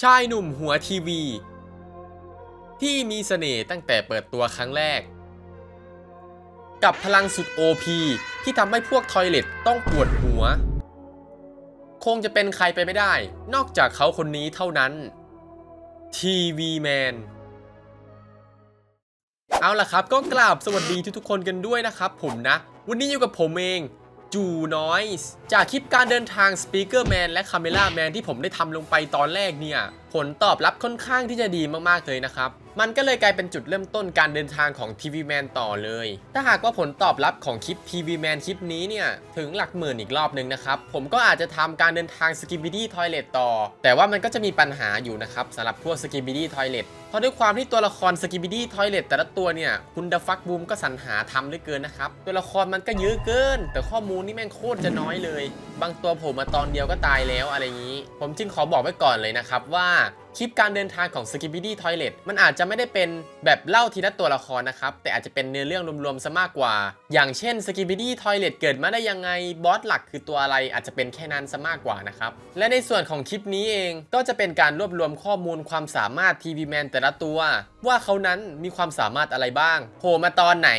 ชายหนุ่มหัวทีวี ที่มีเสน่ห์ตั้งแต่เปิดตัวครั้งแรก กับพลังสุด OP ที่ทำให้พวกทอยเล็ตต้องปวดหัว คงจะเป็นใครไปไม่ได้ นอกจากเขาคนนี้เท่านั้น ทีวีแมนเอาล่ะครับก็กราบสวัสดีทุกๆคนกันด้วยนะครับผมนะ วันนี้อยู่กับผมเอง จูน้อยส์จากคลิปการเดินทางสปีกเกอร์แมนและคาเมล่าแมนที่ผมได้ทำลงไปตอนแรกเนี่ยผลตอบรับค่อนข้างที่จะดีมากๆเลยนะครับ มันก็เลยกลายเป็นจุดเริ่มต้นการเดินทางของทีวีแมนต่อเลย ถ้าหากว่าผลตอบรับของคลิปทีวีแมนคลิปนี้เนี่ยถึงหลักหมื่นอีกรอบหนึ่งนะครับ ผมก็อาจจะทำการเดินทางสกิบิดี้ทอยเลตต่อ แต่ว่ามันก็จะมีปัญหาอยู่นะครับสำหรับพวกสกิบิดี้ทอยเลตเพราะด้วยความที่ตัวละครสกิบิดี้ทอยเลตแต่ละตัวเนี่ยคุณเดฟักบูมก็สรรหาทำเหลือเกินนะครับ ตัวละครมันก็เยอะเกิน แต่ข้อมูลนี่แม่งโคตรจะน้อยเลย บางตัวผมมาตอนเดียวก็ตายแล้วอะไรอย่างนี้ ผมจึงขอบอกไว้ก่อนเลยนะครับว่าคลิปการเดินทางของ s k i b i d y Toilet มันอาจจะไม่ได้เป็นแบบเล่าทีละตัวละครนะครับ แต่อาจจะเป็นเนื้อเรื่องรวมๆซะมากกว่า อย่างเช่น s k i b i d y Toilet เกิดมาได้ยังไงบอสหลักคือตัวอะไรอาจจะเป็นแค่นั้นซะมากกว่านะครับ และในส่วนของคลิปนี้เองก็จะเป็นการรวบรวมข้อมูลความสามารถทีวีแมนแต่ละตัว ว่าเขานั้นมีความสามารถอะไรบ้างโผล่มาตอนไหน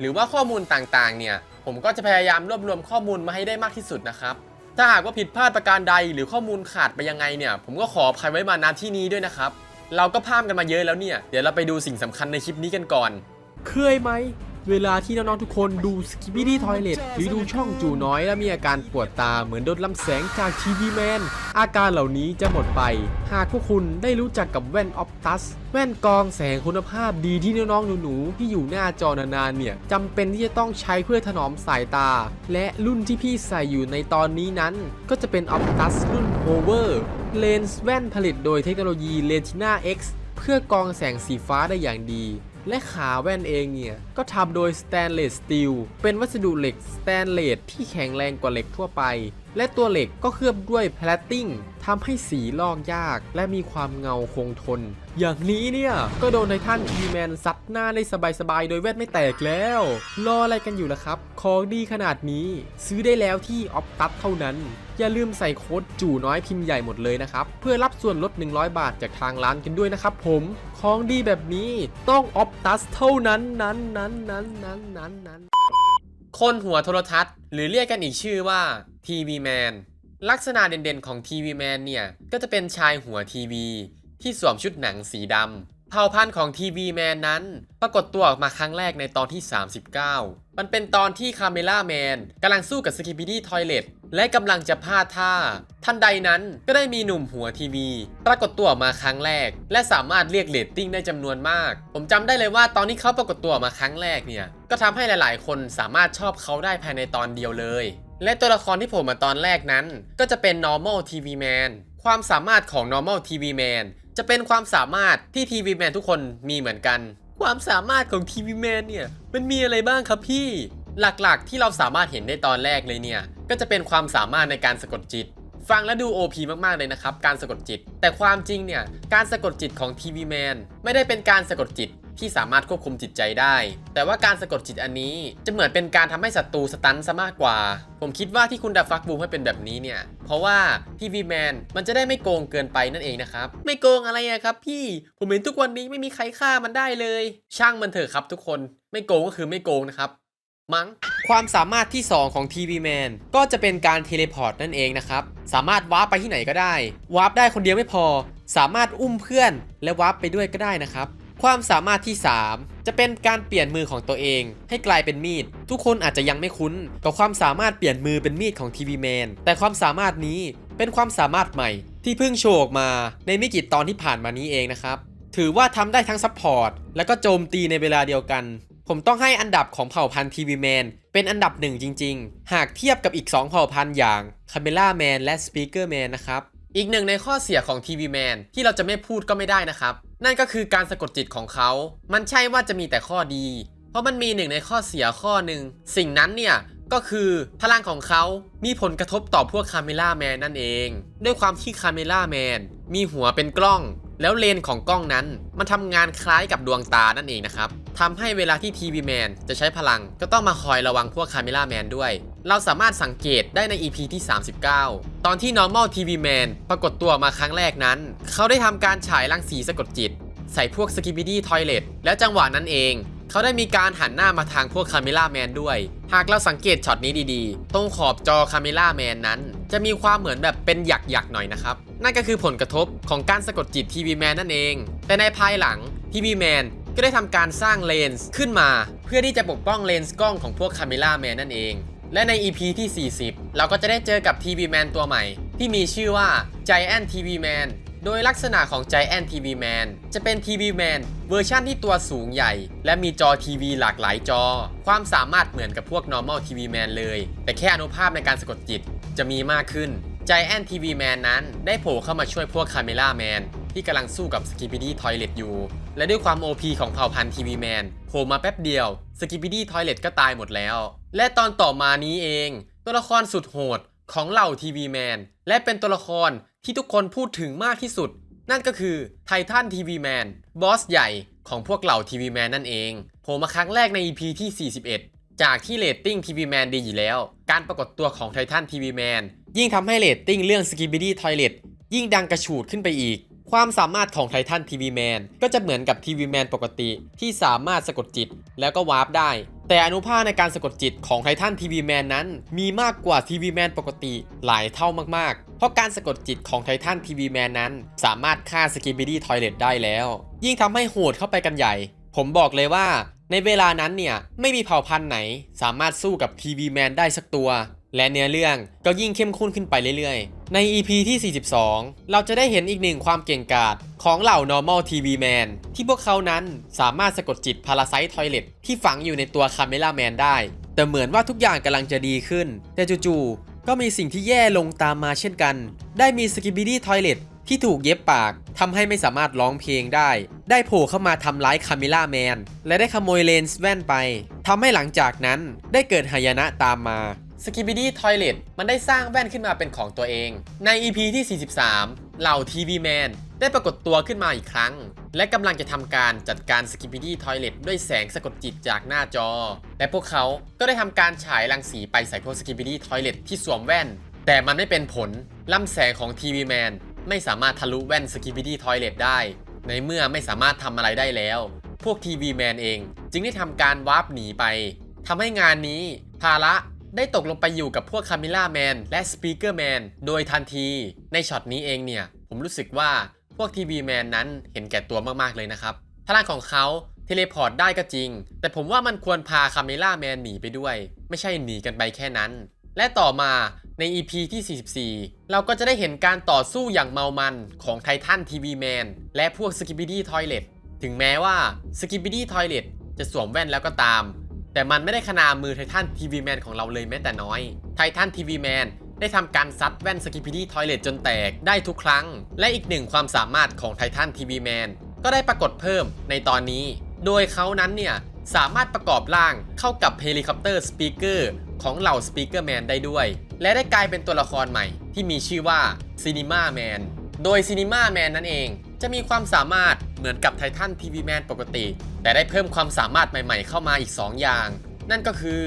หรือว่าข้อมูลต่างๆเนี่ยผมก็จะพยายามรวบรวมข้อมูลมาให้ได้มากที่สุดนะครับ ถ้าหากว่าผิดพลาดประการใดหรือข้อมูลขาดไปยังไงเนี่ย ผมก็ขออภัยไว้มาณที่นี้ด้วยนะครับ เราก็พามกันมาเยอะแล้วเนี่ย เดี๋ยวเราไปดูสิ่งสำคัญในคลิปนี้กันก่อน เคยไหม เวลาที่น้องๆทุกคนดู s k i p p y d y Toilet หรือดูช่องจูน้อยแล้วมีอาการปวดตาเหมือนโดนลำแสงจากทีวีแมน อาการเหล่านี้จะหมดไป หากพวกคุณได้รู้จักกับแว่นออ t ตัส แว่นกรองแสงคุณภาพดีที่น้องๆหนูๆที่อยู่หน้าจอนานๆเนี่ยจำเป็นที่จะต้องใช้เพื่อถนอมสายตา และรุ่นที่พี่ใส่อยู่ในตอนนี้นั้น ก็จะเป็น o p t u s รุ่น Hover เลนส์แว่นผลิตโดยเทคโนโลยี Retina X เพื่อกองแสงสีฟ้าได้อย่างดี และขาแว่นเองเนี่ย ก็ทำโดยสแตนเลสสตีลเป็นวัสดุเหล็กสแตนเลสที่แข็งแรงกว่าเหล็กทั่วไป และตัวเหล็กก็เคลือบด้วยแพลตติ้งทำให้สีลอกยาก และมีความเงาคงทน อย่างนี้เนี่ย ก็โดนในท่านทีแมนซัดหน้าได้สบายๆ โดยแว่นไม่แตกแล้ว รออะไรกันอยู่ล่ะครับ ของดีขนาดนี้ ซื้อได้แล้วที่ออ t ตัสเท่านั้น อย่าลืมใส่โค้ดจู่น้อยพิมพ์ใหญ่หมดเลยนะครับ เพื่อรับส่วนลด 100 บาทจากทางร้านกันด้วยนะครับผม ของดีแบบนี้ต้องออ t ตัสเท่านั้นนั้นนั้นนั้นนั้นนั้นนั้นคนหัวโทรทัศน์ หรือเรียกกันอีกชื่อว่า ทีวีแมนลักษณะเด่นๆของทีวีแมนเนี่ย ก็จะเป็นชายหัวทีวี ที่สวมชุดหนังสีดำเผ่าพันธุ์ของทีวีแมนนั้น ปรากฏตัวออกมาครั้งแรกในตอนที่ 39 มันเป็นตอนที่คาเมล่าแมนกำลังสู้กับสกิป i ดี้ทอยเลตและกำลังจะพลาดท่า ทันใดนั้นก็ได้มีหนุ่มหัวทีวี ปรากฏตัวออกมาครั้งแรก และสามารถเรียกเรตติ้งได้จำนวนมาก ผมจำได้เลยว่าตอนที่เขาปรากฏตัวออกมาครั้งแรกเนี่ย ก็ทำให้หลายๆ คนสามารถชอบเขาได้ภายในตอนเดียวเลย และตัวละครที่ผมมาตอนแรกนั้น ก็จะเป็น normal TV man ความสามารถของ normal TV man จะเป็นความสามารถที่ TV man ทุกคนมีเหมือนกัน ความสามารถของ TV man เนี่ยมันมีอะไรบ้างครับพี่ หลักๆที่เราสามารถเห็นได้ตอนแรกเลยเนี่ย ก็จะเป็นความสามารถในการสะกดจิต ฟังแล้วดู OP มากๆเลยนะครับ การสะกดจิต แต่ความจริงเนี่ยการสะกดจิตของ TV Man ไม่ได้เป็นการสะกดจิต ที่สามารถควบคุมจิตใจได้ แต่ว่าการสะกดจิตอันนี้จะเหมือนเป็นการทำให้ศัตรูสตันซะมากกว่า ผมคิดว่าที่คุณดาฟักบูมให้เป็นแบบนี้เนี่ย เพราะว่า TV Man มันจะได้ไม่โกงเกินไปนั่นเองนะครับ ไม่โกงอะไรอะครับ พี่ ผมเห็นทุกวันนี้ไม่มีใครฆ่ามันได้เลย ช่างมันเถอะครับทุกคน ไม่โกงก็คือไม่โกงนะครับมั้งความสามารถที่ 2 ของ TV Man ก็จะเป็นการเทเลพอร์ตนั่นเองนะครับ สามารถวาร์ปไปที่ไหนก็ได้ วาร์ปได้คนเดียวไม่พอ สามารถอุ้มเพื่อน และวาร์ปไปด้วยก็ได้นะครับ ความสามารถที่ 3 จะเป็นการเปลี่ยนมือของตัวเอง ให้กลายเป็นมีด ทุกคนอาจจะยังไม่คุ้นกับความสามารถเปลี่ยนมือเป็นมีดของ TV Man แต่ความสามารถนี้เป็นความสามารถใหม่ ที่เพิ่งโชว์ออกมาในไม่กี่ตอนที่ผ่านมานี้เองนะครับ ถือว่าทำได้ทั้งซัพพอร์ตและก็โจมตีในเวลาเดียวกัน ผมต้องให้อันดับของเผ่าพันธุ์ทีวีแมนเป็นอันดับหนึ่งจริง ๆ หากเทียบกับอีก 2 เผ่าพันธุ์อย่างคาเมล่าแมนและสปีกเกอร์แมนนะครับ อีกหนึ่งในข้อเสียของทีวีแมนที่เราจะไม่พูดก็ไม่ได้นะครับ นั่นก็คือการสะกดจิตของเขา มันใช่ว่าจะมีแต่ข้อดี เพราะมันมีหนึ่งในข้อเสียข้อหนึ่ง สิ่งนั้นเนี่ยก็คือพลังของเขามีผลกระทบต่อพวกคาเมล่าแมนนั่นเอง ด้วยความที่คาเมล่าแมนมีหัวเป็นกล้อง แล้วเลนของกล้องนั้น มันทำงานคล้ายกับดวงตานั่นเองนะครับทำให้เวลาที่ทีวีแมนจะใช้พลัง ก็ต้องมาคอยระวังพวกคาเมล่าแมนด้วย เราสามารถสังเกตได้ใน EP ที่ 39 ตอนที่ normal TV Man ปรากฏตัวมาครั้งแรกนั้น เขาได้ทำการฉายรังสีสะกดจิต ใส่พวกสกิบิดี้ทอยเลตแล้วจังหวะนั้นเอง เขาได้มีการหันหน้ามาทางพวกคาเมล่าแมนด้วย หากเราสังเกตช็อตนี้ดีๆ ตรงขอบจอคาเมล่าแมนนั้น จะมีความเหมือนแบบเป็นหยักๆหน่อยนะครับ นั่นก็คือผลกระทบของการสะกดจิตทีวีแมนนั่นเอง แต่ในภายหลังทีวีแมนก็ได้ทำการสร้างเลนส์ขึ้นมา เพื่อที่จะปกป้องเลนส์กล้องของพวกคาเมล่าแมนนั่นเอง และใน EP ที่ 40 เราก็จะได้เจอกับทีวีแมนตัวใหม่ ที่มีชื่อว่า Giant TV Man โดยลักษณะของ Giant TV Man จะเป็น TV Man เวอร์ชั่นที่ตัวสูงใหญ่ และมีจอทีวีหลากหลายจอ ความสามารถเหมือนกับพวก normal TV Man เลย แต่แค่อนุภาพในการสะกดจิตจะมีมากขึ้น Giant TV Man นั้นได้โผล่เข้ามาช่วยพวก Camera Man ที่กำลังสู้กับ Skibidi Toilet อยู่ และด้วยความ OP ของเผ่าพันธุ์ TV Man โผล่มาแป๊บเดียว Skibidi Toilet ก็ตายหมดแล้ว และตอนต่อมานี้เอง ตัวละครสุดโหด ของเหล่า TV Man และเป็นตัวละครที่ทุกคนพูดถึงมากที่สุด นั่นก็คือไททันทีวีแมนบอสใหญ่ของพวกเหล่าทีวีแมนนั่นเองโผล่มาครั้งแรกใน EP ที่ 41 จากที่เรตติ้งทีวีแมนดีอยู่แล้ว การปรากฏตัวของไททันทีวีแมนยิ่งทำให้เรตติ้งเรื่อง Skibidi Toilet ยิ่งดังกระฉูดขึ้นไปอีก ความสามารถของไททันทีวีแมนก็จะเหมือนกับทีวีแมนปกติที่สามารถสะกดจิตแล้วก็วาร์ปได้ แต่อนุภาคในการสะกดจิตของไททันทีวีแมนนั้น มีมากกว่าทีวีแมนปกติหลายเท่ามากๆ เพราะการสะกดจิตของไททันทีวีแมนนั้น สามารถฆ่าสกิบิดี้ทอยเลตได้แล้ว ยิ่งทำให้โหดเข้าไปกันใหญ่ ผมบอกเลยว่า ในเวลานั้นเนี่ย ไม่มีเผ่าพันธุ์ไหน สามารถสู้กับทีวีแมนได้สักตัว และเนื้อเรื่องก็ยิ่งเข้มข้นขึ้นไปเรื่อยๆ ใน EP ที่ 42 เราจะได้เห็นอีกหนึ่งความเก่งกาจของเหล่า normal TV man ที่พวกเขานั้นสามารถสะกดจิต Parasite Toilet ที่ฝังอยู่ในตัว Camera Man ได้ แต่เหมือนว่าทุกอย่างกำลังจะดีขึ้น แต่จู่ๆก็มีสิ่งที่แย่ลงตามมาเช่นกัน ได้มี Skibidi Toilet ที่ถูกเย็บปากทำให้ไม่สามารถร้องเพลงได้ ได้โผล่เข้ามาทำร้ายคาเมล่าแมน และได้ขโมยเลนส์แว่นไปทำให้หลังจากนั้นได้เกิดหายนะตามมา Skibidi Toilet มันได้สร้างแว่นขึ้นมาเป็นของตัวเอง ใน EP ที่ 43 เหล่า TV Man ได้ปรากฏตัวขึ้นมาอีกครั้ง และกำลังจะทำการจัดการ Skibidi Toilet ด้วยแสงสะกดจิตจากหน้าจอ และพวกเขาก็ได้ทำการฉายรังสีไปใส่พวก Skibidi Toilet ที่สวมแว่น แต่มันไม่เป็นผลลำแสงของ TV Man ไม่สามารถทะลุแว่น Skibidi Toilet ได้ ในเมื่อไม่สามารถทำอะไรได้แล้ว พวก TV Man เองจึงได้ทำการวาร์ปหนีไปทำให้งานนี้ภาระ ได้ตกลงไปอยู่กับพวกคา m มิล่าแมนและสปีกเกอร์แมนโดยทันที ในช็อตนี้เองเนี่ย ผมรู้สึกว่าพวกทีวีแมนนั้นเห็นแก่ตัวมากๆเลยนะครับพลังของเขาเทเลพอร์ตได้ก็จริง แต่ผมว่ามันควรพาคา m มิล่าแมนหนีไปด้วย ไม่ใช่หนีกันไปแค่นั้น และต่อมาใน EP ที่ 44 เราก็จะได้เห็นการต่อสู้อย่างเมามันของไททันทีวีแมนและพวกสกิบิดี้ทอยเลตถึงแม้ว่าสกิบิดี้ทอยเลตจะสวมแว่นแล้วก็ตาม แต่มันไม่ได้ขนามือไททันทีวีแมนของเราเลยแม้แต่น้อย ไททันทีวีแมนได้ทำการซัดแว่นสกิป i ดี้ทอยเลตจนแตกได้ทุกครั้ง และอีกหนึ่งความสามารถของไททันทีวีแมนก็ได้ปรากฏเพิ่มในตอนนี้ โดยเขานั้นเนี่ยสามารถประกอบร่างเข้ากับเฮลิคอปเตอร์สปีกเกอร์ของเหล่าสปีกเกอร์แมนได้ด้วย และได้กลายเป็นตัวละครใหม่ที่มีชื่อว่าซีนิมาแมนโดยซีนิมาแมนนั่นเอง จะมีความสามารถเหมือนกับไททันทีวีแมนปกติ แต่ได้เพิ่มความสามารถใหม่ๆเข้ามาอีก 2 อย่าง นั่นก็คือ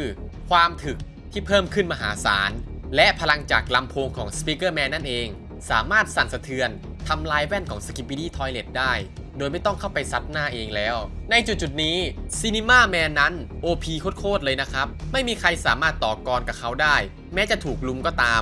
ความถึกที่เพิ่มขึ้นมหาศาล และพลังจากลำโพงของ Speaker Man นั่นเอง สามารถสั่นสะเทือนทำลายแว่นของ Skibidi Toilet ได้ โดยไม่ต้องเข้าไปซัดหน้าเองแล้ว ในจุดจุดๆนี้ Cinema Man นั้น OP โคตรๆเลยนะครับ ไม่มีใครสามารถต่อกรกับเขาได้ แม้จะถูกลุมก็ตาม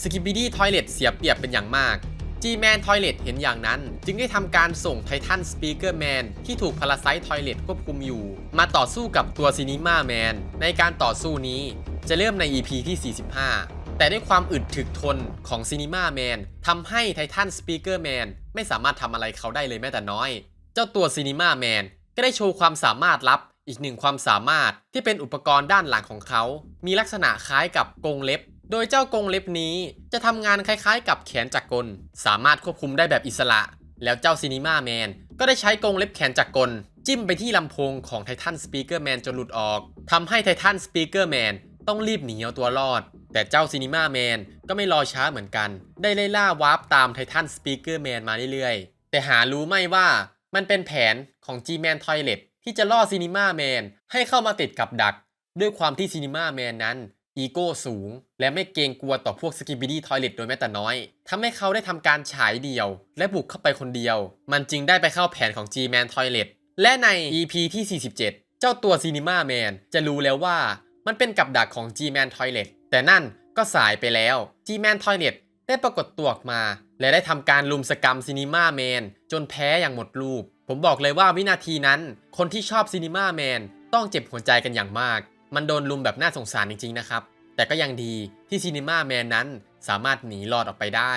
Skibidi Toilet เสียเปรียบเป็นอย่างมาก G-Man Toilet เห็นอย่างนั้น จึงได้ทำการส่งไททัน Speaker Man ที่ถูก Parasite Toilet ควบคุมอยู่ มาต่อสู้กับตัว Cinema Man ในการต่อสู้นี้จะเริ่มใน EP ที่ 45 แต่ด้วยความอึดถึกทนของ Cinema Man ทำให้ไททัน Speaker Man ไม่สามารถทำอะไรเขาได้เลยแม้แต่น้อย เจ้าตัว Cinema Man ก็ได้โชว์ความสามารถลับอีกหนึ่งความสามารถที่เป็นอุปกรณ์ด้านหลังของเขา มีลักษณะคล้ายกับกรงเล็บ โดยเจ้ากงเล็บนี้จะทำงานคล้ายๆ กับแขนจักรกล สามารถควบคุมได้แบบอิสระ แล้วเจ้าซีนีมาแมนก็ได้ใช้กงเล็บแขนจักรกล จิ้มไปที่ลำโพงของไททันสปีกเกอร์แมนจนหลุดออกทำให้ไททันสปีกเกอร์แมนต้องรีบหนีเอาตัวรอด แต่เจ้าซีนีมาแมนก็ไม่รอช้าเหมือนกัน ได้ไล่ล่าวาร์ปตามไททันสปีกเกอร์แมนมาเรื่อยๆ แต่หารู้ไม่ว่ามันเป็นแผนของ G-Man Toilet ที่จะล่อซีนีมาแมนให้เข้ามาติดกับดัก ด้วยความที่ซีนีมาแมนนั้น อีโก้สูง และไม่เกรงกลัวต่อพวกสกิบิดี้ทอยเลตโดยแม้แต่น้อยทำให้เขาได้ทำการฉายเดี่ยว และบุกเข้าไปคนเดียว มันจึงได้ไปเข้าแผนของ G-Man Toilet และใน EP ที่ 47 เจ้าตัวซีนีมาแมนจะรู้แล้วว่ามันเป็นกับดักของ G-Man Toilet แต่นั่นก็สายไปแล้ว G-Man Toilet ได้ปรากฏตัวออกมา และได้ทำการลุมสกรรมซีนีมาแมนจนแพ้อย่างหมดรูป ผมบอกเลยว่าวินาทีนั้น คนที่ชอบซีนีมาแมนต้องเจ็บหัวใจกันอย่างมาก มันโดนลุมแบบน่าสงสารจริงๆนะครับ แต่ก็ยังดีที่ซีนีมาแมนนั้นสามารถหนีรอดออกไปได้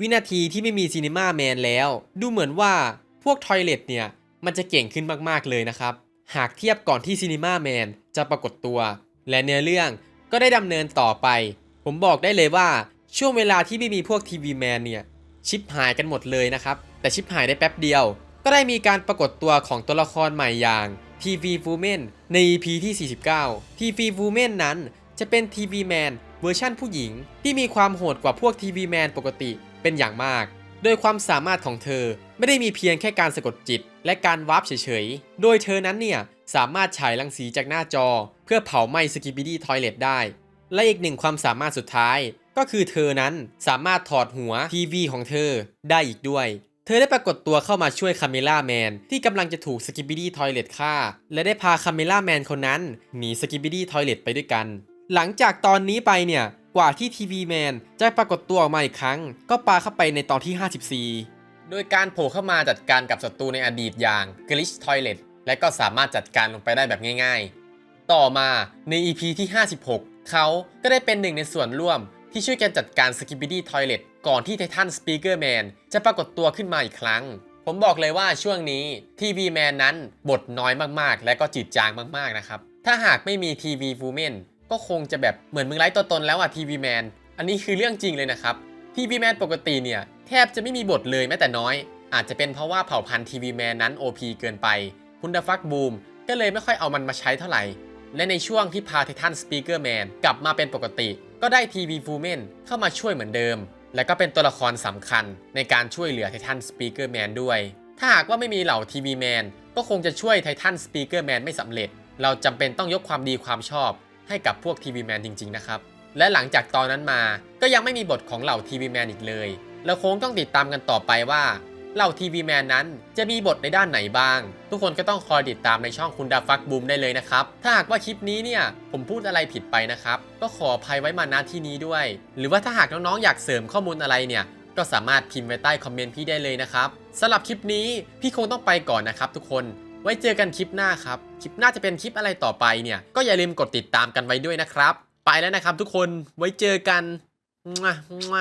วินาทีที่ไม่มีซีนีมาแมนแล้ว ดูเหมือนว่าพวกทอยเลตเนี่ย มันจะเก่งขึ้นมากๆเลยนะครับ หากเทียบก่อนที่ซีนีมาแมนจะปรากฏตัว และเนื้อเรื่องก็ได้ดำเนินต่อไป ผมบอกได้เลยว่าช่วงเวลาที่ไม่มีพวกทีวีแมนเนี่ยชิปหายกันหมดเลยนะครับ แต่ชิปหายได้แป๊บเดียว ก็ได้มีการปรากฏตัวของตัวละครใหม่อย่าง TV Woman ใน EP ที่ 49 TV Woman นั้นจะเป็น TV Man เวอร์ชั่นผู้หญิง ที่มีความโหดกว่าพวก TV Man ปกติเป็นอย่างมาก โดยความสามารถของเธอไม่ได้มีเพียงแค่การสะกดจิต และการวาร์ปเฉยๆ โดยเธอนั้นเนี่ย สามารถฉายรังสีจากหน้าจอ เพื่อเผาไหม้สกิบิดี้ทอยเลตได้ และอีกหนึ่งความสามารถสุดท้าย ก็คือเธอนั้นสามารถถอดหัวทีวีของเธอได้อีกด้วย ธอได้ปรากฏตัวเข้ามาช่วยคาเมล่าแมนที่กำลังจะถูกสกิบิดี้ทอยเลตฆ่า และได้พาคาเมล่าแมนคนนั้นหนีสกิบิดี้ทอยเลตไปด้วยกัน หลังจากตอนนี้ไปเนี่ยกว่าที่ทีวีแมนจะปรากฏตัวออกมาอีกครั้ง ก็ปาเข้าไปในตอนที่ 54 โดยการโผล่เข้ามาจัดการกับศัตรูในอดีตอย่าง Glitch Toilet และก็สามารถจัดการลงไปได้แบบง่าย ๆ ต่อมาใน EP ที่ 56 เขาก็ได้เป็นหนึ่งในส่วนร่วมที่ช่วยกันจัดการ Skibidi Toilet ก่อนที่ไททัน Speaker Man จะปรากฏตัวขึ้นมาอีกครั้ง ผมบอกเลยว่าช่วงนี้ทีวีแมนนั้นบทน้อยมากๆ และก็จืดจางมากๆนะครับ ถ้าหากไม่มีทีวีฟูเมนก็คงจะแบบเหมือนมึงไร้ตัวตนแล้วอะทีวีแมนอันนี้คือเรื่องจริงเลยนะครับทีวีแมนปกติเนี่ยแทบจะไม่มีบทเลยแม้แต่น้อย อาจจะเป็นเพราะว่าเผ่าพันธุ์ทีวีแมนนั้น OP เกินไป คุณดฟักบูมก็เลยไม่ค่อยเอามันมาใช้เท่าไหร่ และในช่วงที่พาไททันสปีกเกอร์แมนกลับมาเป็นปกติ ก็ได้ทีวีฟูเมนเข้ามาช่วยเหมือนเดิม และก็เป็นตัวละครสำคัญในการช่วยเหลือไททันสปีกเกอร์แมนด้วย ถ้าหากว่าไม่มีเหล่าทีวีแมนก็คงจะช่วยไททันสปีกเกอร์แมนไม่สำเร็จ เราจำเป็นต้องยกความดีความชอบให้กับพวกทีวีแมนจริง ๆ นะครับ และหลังจากตอนนั้นมาก็ยังไม่มีบทของเหล่าทีวีแมนอีกเลย เราคงต้องติดตามกันต่อไปว่า เหล่าทีวีแมนนั้นจะมีบทในด้านไหนบ้าง ทุกคนก็ต้องคอยติดตามในช่องคุณดาฟักบูมได้เลยนะครับ ถ้าหากว่าคลิปนี้เนี่ยผมพูดอะไรผิดไปนะครับ ก็ขออภัยไว้มาณที่นี้ด้วย หรือว่าถ้าหากน้องๆอยากเสริมข้อมูลอะไรเนี่ยก็สามารถพิมพ์ไว้ใต้คอมเมนต์พี่ได้เลยนะครับสำหรับคลิปนี้พี่คงต้องไปก่อนนะครับ ทุกคนไว้เจอกันคลิปหน้าครับ คลิปหน้าจะเป็นคลิปอะไรต่อไปเนี่ย ก็อย่าลืมกดติดตามกันไว้ด้วยนะครับ ไปแล้วนะครับทุกคน ไว้เจอกันมั่วมั่ว